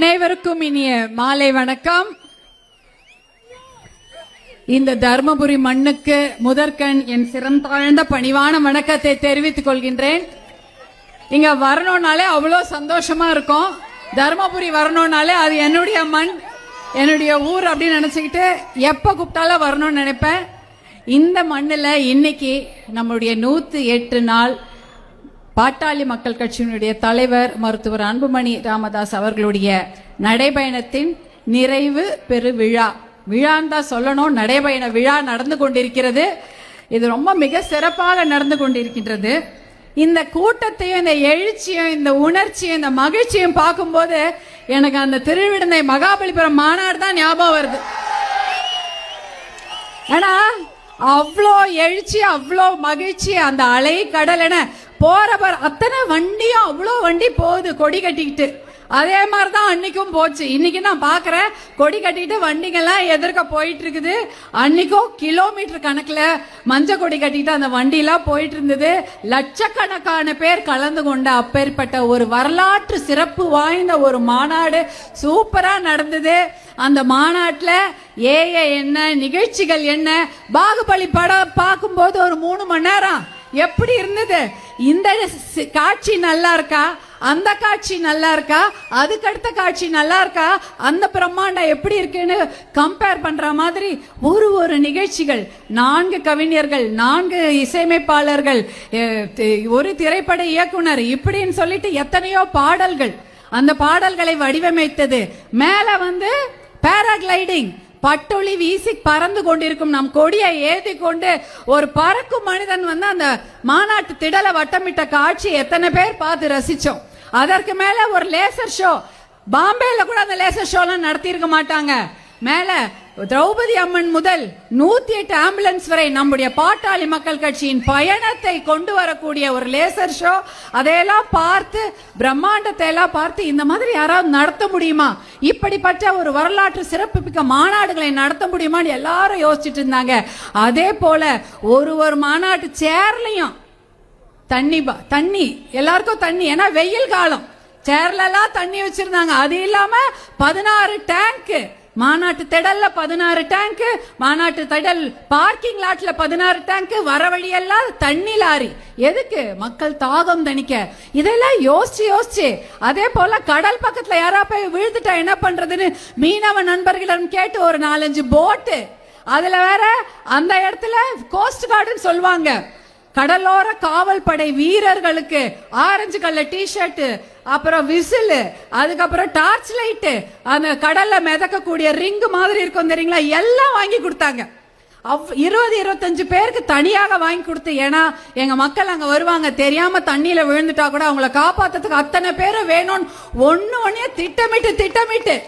அனைவருக்கும் இனிய மாலை வணக்கம். இந்த தர்மபுரி மண்ணுக்கு முதற்கண் என் சிறந்தாழ்ந்த பணிவான வணக்கத்தை தெரிவித்துக் கொள்கின்றேன். இங்க வரணும்னாலே அவ்வளோ சந்தோஷமா இருக்கும். தர்மபுரி வரணும்னாலே அது என்னுடைய மண் என்னுடைய ஊர் அப்படின்னு நினைச்சுக்கிட்டு எப்ப கூப்பிட்டாலும் வரணும்னு நினைப்பேன். இந்த மண்ணில் இன்னைக்கு நம்மளுடைய நூற்றி எட்டு நாள் பாட்டாளி மக்கள் கட்சியினுடைய தலைவர் மருத்துவர் அன்புமணி ராமதாஸ் அவர்களுடைய நடைபயணத்தின் நிறைவு பெரு விழா விழான்னு தான் சொல்லணும். நடைபயண விழா நடந்து கொண்டிருக்கிறது. இது ரொம்ப மிக சிறப்பாக நடந்து கொண்டிருக்கின்றது. இந்த கூட்டத்தையும் இந்த எழுச்சியும் இந்த உணர்ச்சியும் இந்த மகிழ்ச்சியும் பார்க்கும்போது எனக்கு அந்த திருவிடனை மகாபலிபுரம் மாநாடு தான் ஞாபகம் வருது. ஏன்னா அவ்வளோ எழுச்சி அவ்வளோ மகிழ்ச்சி அந்த அலை கடல் என போறவர் அத்தனை வண்டியும் அவ்வளோ வண்டி போகுது கொடி கட்டிக்கிட்டு. அதே மாதிரி தான் அன்னைக்கும் போச்சு. இன்னைக்கு நான் பார்க்குறேன் கொடி கட்டிட்டு வண்டிங்கெல்லாம் எதிர்க்க போயிட்டு இருக்குது அன்னைக்கும் கிலோமீட்டர் கணக்கில் மஞ்சள் கொடி கட்டிட்டு அந்த வண்டியெல்லாம் போயிட்டு இருந்தது லட்சக்கணக்கான பேர் கலந்து கொண்ட அப்பேற்பட்ட ஒரு வரலாற்று சிறப்பு வாய்ந்த ஒரு மாநாடு சூப்பராக நடந்தது. அந்த மாநாட்டில் ஏஏ என்ன நிகழ்ச்சிகள் என்ன பாகுபலி படம் பார்க்கும்போது ஒரு மூணு மணி நேரம் எப்படி இருந்தது? இந்த காட்சி நல்லா இருக்கா? அந்த காட்சி நல்லா இருக்கா? அதுக்கு அடுத்த காட்சி நல்லா இருக்கா? அந்த பிரம்மாண்டம் எப்படி இருக்குன்னு கம்பேர் பண்ற மாதிரி ஒரு ஒரு நிகழ்ச்சிகள் நான்கு கவிஞர்கள் நான்கு இசையமைப்பாளர்கள் ஒரு திரைப்பட இயக்குனர் இப்படின்னு சொல்லிட்டு எத்தனையோ பாடல்கள். அந்த பாடல்களை வடிவமைத்தது. மேல வந்து பேராகிளைடிங் பட்டொளி வீசி பறந்து கொண்டிருக்கும் நம் கொடியை ஏற்றி கொண்டு ஒரு பறக்கும் மனிதன் வந்து அந்த மாநாட்டு திடலை வட்டமிட்ட காட்சி எத்தனை பேர் பார்த்து ரசிச்சோம். அதற்கு மேல ஒரு லேசர் ஷோ. பாம்பேல கூட அந்த லேசர் ஷோலாம் நடத்தியிருக்க மாட்டாங்க. மேல திரௌபதி அம்மன் முதல் நூத்தி எட்டு ஆம்புலன்ஸ் வரை நம்முடைய பாட்டாளி மக்கள் கட்சியின் பயணத்தை கொண்டு வரக்கூடிய ஒரு லேசர் ஷோ அதையெல்லாம் பார்த்து பிரம்மாண்டத்தை எல்லாம் பார்த்து இந்த மாதிரி யாராவது நடத்த முடியுமா? இப்படிப்பட்ட ஒரு வரலாற்று சிறப்புமிக்க மாநாடுகளை நடத்த முடியுமான்னு எல்லாரும் யோசிச்சுட்டு இருந்தாங்க. அதே போல ஒரு ஒரு மாநாட்டு சேர்லையும் தண்ணி தண்ணி எல்லாருக்கும் தண்ணி ஏன்னா வெயில் காலம். சேர்ல தண்ணி வச்சிருந்தாங்க. அது இல்லாம பதினாறு டேங்க்கு மாநாட்டு திடல்ல பதினாறு டேங்க் மாநாட்டு திடல் பார்க்கிங் லாட்ல பதினாறு டேங்க் வர வழியெல்லாம் தண்ணி லாரி. எதுக்கு? மக்கள் தாகம் தணிக்க. இதெல்லாம் யோசிச்சு யோசிச்சு. அதே போல கடல் பக்கத்துல யாரா போய் விழுந்துட்டா என்ன பண்றதுன்னு மீனவ நண்பர்களிடம் கேட்டு ஒரு நாலஞ்சு போட்டு அதுல வேற அந்த இடத்துல கோஸ்ட் கார்டுன்னு சொல்லுவாங்க. கடலோர காவல் படை வீரர்களுக்கு ஆரஞ்சு கலர் டிஷர்ட் அப்புறம் விசில் அதுக்கப்புறம் டார்ச் லைட் அந்த கடல்ல மிதக்கக்கூடிய ரிங் மாதிரி இருக்கும் தெரியுங்களா? எல்லாம் வாங்கி கொடுத்தாங்க. அவ் இருபது இருபத்தஞ்சு பேருக்கு தனியாக வாங்கி கொடுத்து ஏன்னா எங்க மக்கள் அங்க வருவாங்க தெரியாம தண்ணியில விழுந்துட்டா கூட அவங்கள காப்பாத்துறதுக்கு அத்தனை பேரும் வேணும்னு ஒன்னு ஒன்னே திட்டமிட்டு திட்டமிட்டு.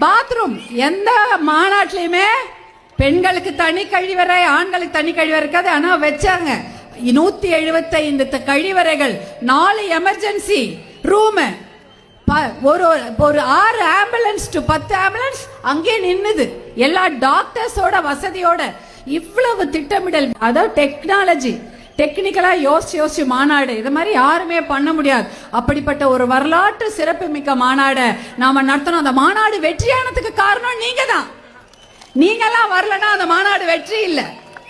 பாத்ரூம் எந்த மாநாட்டிலையுமே பெண்களுக்கு தனி கழிவறை ஆண்களுக்கு தனி கழிவறை இருக்காது. ஆனா வச்சாங்க. நூத்தி எழுபத்தைந்து த- கழிவறைகள். நாலு எமர்ஜென்சி ரூம் ஒரு ஒரு ஆறு ஆம்புலன்ஸ் டு பத்து ஆம்புலன்ஸ் அங்கே நின்னுது. எல்லா டாக்டர்ஸோட வசதியோட இவ்வளவு திட்டமிடல். அதாவது டெக்னாலஜி டெக்னிக்கலா யோசிச்சு யோசிச்சு மாநாடு. இது மாதிரி யாருமே பண்ண முடியாது. அப்படிப்பட்ட ஒரு வரலாற்று சிறப்புமிக்க மாநாடை நாம நடத்தணும். அந்த மாநாடு வெற்றியானதுக்கு காரணம் நீங்க தான் நீங்கெல்லாம் வரலன்னா அந்த மாநாடு வெற்றி இல்லை.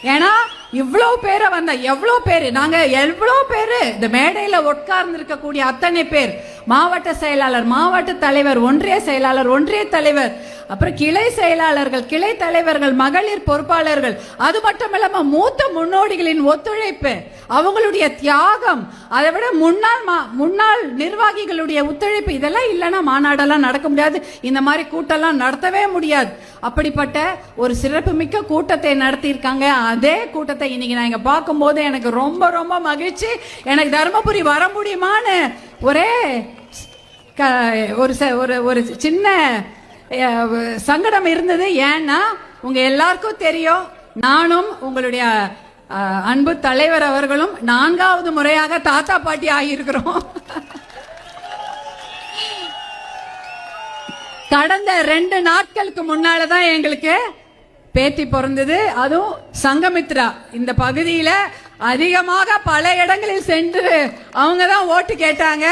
ஏன்னா இவ்வளவு பேரை வந்த எவ்வளவு பேரு நாங்க எவ்வளவு பேரு இந்த மேடையில உட்கார்ந்து இருக்கக்கூடிய அத்தனை பேர் மாவட்ட செயலாளர் மாவட்ட தலைவர் ஒன்றிய செயலாளர் ஒன்றிய தலைவர் அப்புறம் கிளை செயலாளர்கள் கிளை தலைவர்கள் மகளிர் பொறுப்பாளர்கள் அது மட்டும் இல்லாம மூத்த முன்னோடிகளின் ஒத்துழைப்பு அவங்களுடைய தியாகம் அதை விட முன்னாள் மா- முன்னாள் நிர்வாகிகளுடைய ஒத்துழைப்பு இதெல்லாம் இல்லைன்னா மாநாடெல்லாம் நடக்க முடியாது. இந்த மாதிரி கூட்டம்லாம் நடத்தவே முடியாது. அப்படிப்பட்ட ஒரு சிறப்புமிக்க கூட்டத்தை நடத்தியிருக்காங்க. அதே கூட்டத்தை இன்னைக்கு நான் இங்க பார்க்கும்போது எனக்கு ரொம்ப ரொம்ப மகிழ்ச்சி. எனக்கு தருமபுரி வர முடியுமான்னு ஒரே க- ஒரு ச- ஒரு ஒரு சின்ன சங்கடம் இருந்தது ஏன்னா உங்க எல்லாருக்கும் தெரியும் நானும் உங்களுடைய அன்பு தலைவர் அவர்களும் நான்காவது முறையாக தாத்தா பாட்டி ஆகியிருக்கிறோம். கடந்த ரெண்டு நாட்களுக்கு முன்னாலதான் எங்களுக்கு பேத்தி பிறந்தது. அதுவும் சங்கமித்ரா இந்த பகுதியில அதிகமாக பல இடங்களில் சென்று அவங்க தான் ஓட்டு கேட்டாங்க.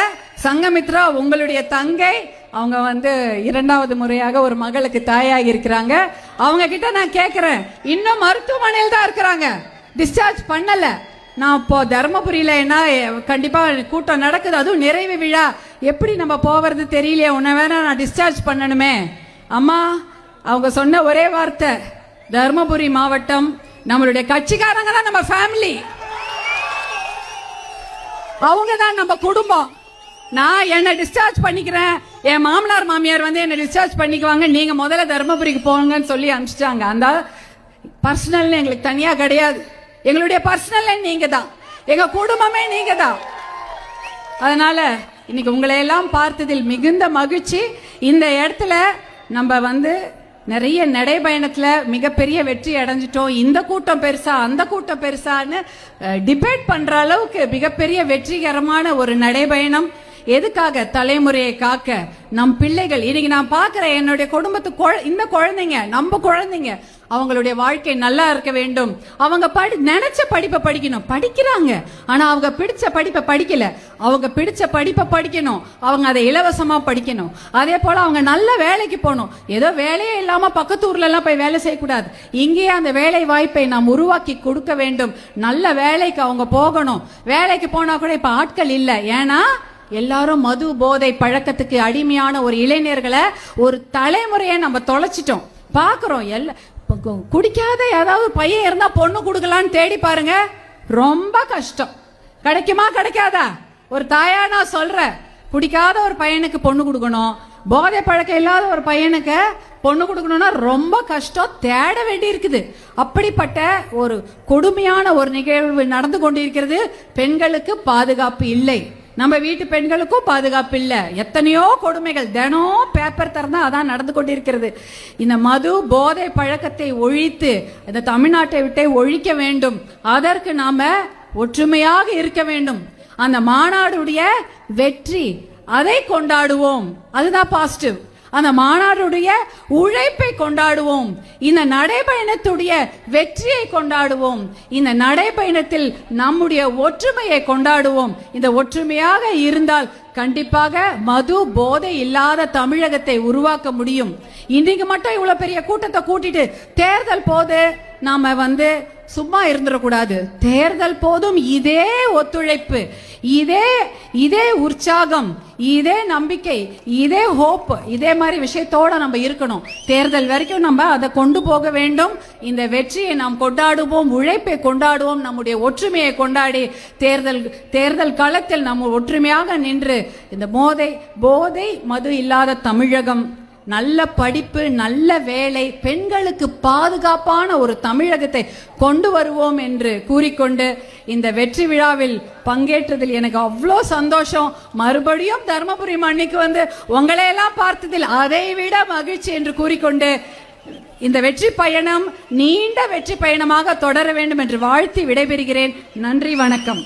சங்கமித்ரா உங்களுடைய தங்கை அவங்க வந்து இரண்டாவது முறையாக ஒரு மகளுக்கு தாயாகி இருக்கிறாங்க அவங்க கிட்ட நான் கேக்குறேன். இன்னும் மருத்துவமனையில் தான் இருக்கிறாங்க. டிஸ்சார்ஜ் பண்ணல. நான் இப்போ தருமபுரியில என்ன கண்டிப்பா கூட்டம் நடக்குது. அதுவும் நிறைவு விழா. எப்படி நம்ம போவது தெரியலையே. உன்னை வேணா நான் டிஸ்சார்ஜ் பண்ணணுமே. அம்மா அவங்க சொன்ன ஒரே வார்த்தை. தருமபுரி மாவட்டம் நம்மளுடைய கட்சிக்காரங்க தான் நம்ம ஃபேமிலி அவங்க தான் நம்ம குடும்பம். நான் என்ன டிஸ்சார்ஜ் பண்ணிக்கிறேன். என் மாமனார் மாமியார் வந்து என்ன டிஸ்சார்ஜ் பண்ணிக்குவாங்க. நீங்க முதல்ல தருமபுரிக்கு போங்கன்னு சொல்லி அனுப்பிச்சிட்டாங்க. அந்த பர்சனல் எங்களுக்கு தனியா கிடையாது. எங்களுடைய பர்சனல் நீங்க தான் எங்க குடும்பமே நீங்க தான் அதனால இன்னைக்கு உங்களை எல்லாம் பார்த்ததில் மிகுந்த மகிழ்ச்சி. இந்த இடத்துல நம்ம வந்து நிறைய நடைபயணத்தில் மிகப்பெரிய வெற்றி அடைஞ்சிட்டோம். இந்த கூட்டம் பெருசா அந்த கூட்டம் பெருசான்னு டிபேட் பண்ற அளவுக்கு மிகப்பெரிய வெற்றிகரமான ஒரு நடைபயணம். எதுக்காக தலைமுறையை காக்க நம் பிள்ளைகள்? இன்னைக்கு நான் பார்க்கிறேன் என்னுடைய குடும்பத்து குழ- இந்த குழந்தைங்க நம்ம குழந்தைங்க அவங்களுடைய வாழ்க்கை நல்லா இருக்க வேண்டும். அவங்க படி நினைச்ச படிப்பை படிக்கணும். படிக்கிறாங்க. ஆனா அவங்க பிடிச்ச படிப்பை படிக்கல. அவங்க பிடிச்ச படிப்பை படிக்கணும். அவங்க அதை இலவசமா படிக்கணும். அதே போல அவங்க நல்ல வேலைக்கு போகணும். ஏதோ வேலையே இல்லாம பக்கத்து ஊர்ல எல்லாம் போய் வேலை செய்யக்கூடாது. இங்கேயே அந்த வேலை வாய்ப்பை நாம் உருவாக்கி கொடுக்க வேண்டும். நல்ல வேலைக்கு அவங்க போகணும். வேலைக்கு போனா கூட இப்ப ஆட்கள் இல்லை. ஏன்னா எல்லாரும் மது போதை பழக்கத்துக்கு அடிமையான ஒரு இளைஞர்களை ஒரு தலைமுறையை நம்ம தொலைச்சிட்டோம். பாக்குறோம் எல்லா குடிக்காத ஏதாவது பையன் இருந்தா பொண்ணு கொடுக்கலான்னு தேடி பாருங்க. ரொம்ப கஷ்டம். கிடைக்குமா கிடைக்காதா? ஒரு தாயா நான் சொல்கிறேன் குடிக்காத ஒரு பையனுக்கு பொண்ணு கொடுக்கணும். போதை பழக்கம் இல்லாத ஒரு பையனுக்கு பொண்ணு கொடுக்கணும்னா ரொம்ப கஷ்டம். தேட வேண்டி இருக்குது அப்படிப்பட்ட ஒரு கொடுமையான ஒரு நிகழ்வு நடந்து கொண்டிருக்கிறது. பெண்களுக்கு பாதுகாப்பு இல்லை. நம்ம வீட்டு பெண்களுக்கும் பாதுகாப்பு இல்லை. எத்தனையோ கொடுமைகள். தினம் பேப்பர் திறந்தா அதான் நடந்து கொண்டிருக்கிறது. இந்த மது போதை பழக்கத்தை ஒழித்து இந்த தமிழ்நாட்டை விட்டே ஒழிக்க வேண்டும். அதற்கு நாம ஒற்றுமையாக இருக்க வேண்டும். அந்த மாநாடுடைய வெற்றி அதை கொண்டாடுவோம். அதுதான் பாசிட்டிவ் அந்த மாநாடுடைய உழைப்பை கொண்டாடுவோம். இந்த நடைபயணத்துடைய வெற்றியை கொண்டாடுவோம். இந்த நடைபயணத்தில் நம்முடைய ஒற்றுமையை கொண்டாடுவோம். இந்த ஒற்றுமையாக இருந்தால் கண்டிப்பாக மது போதை இல்லாத தமிழகத்தை உருவாக்க முடியும். இன்னைக்கு மட்டும் இவ்வளவு பெரிய கூட்டத்தை கூட்டிட்டு தேர்தல் போது நாம வந்து சும்மா இருந்துடக்கூடாது. தேர்தல் போதும் இதே ஒத்துழைப்பு இதே இதே உற்சாகம் இதே நம்பிக்கை இதே ஹோப் இதே மாதிரி விஷயத்தோட நம்ம இருக்கணும். தேர்தல் வரைக்கும் நம்ம அதை கொண்டு போக வேண்டும். இந்த வெற்றியை நாம் கொண்டாடுவோம் உழைப்பை கொண்டாடுவோம் நம்முடைய ஒற்றுமையை கொண்டாடி தேர்தல் தேர்தல் களத்தில் நம்ம ஒற்றுமையாக நின்று இந்த போதை போதை மது இல்லாத தமிழகம் நல்ல படிப்பு நல்ல வேலை பெண்களுக்கு பாதுகாப்பான ஒரு தமிழகத்தை கொண்டு வருவோம் என்று கூறிக்கொண்டு இந்த வெற்றி விழாவில் பங்கேற்றதில் எனக்கு அவ்வளோ சந்தோஷம். மறுபடியும் தர்மபுரி மண்ணிக்கு வந்து உங்களையெல்லாம் பார்த்ததில் அதை விட மகிழ்ச்சி என்று கூறிக்கொண்டு இந்த வெற்றி பயணம் நீண்ட வெற்றி பயணமாக தொடர வேண்டும் என்று வாழ்த்தி விடைபெறுகிறேன். நன்றி வணக்கம்.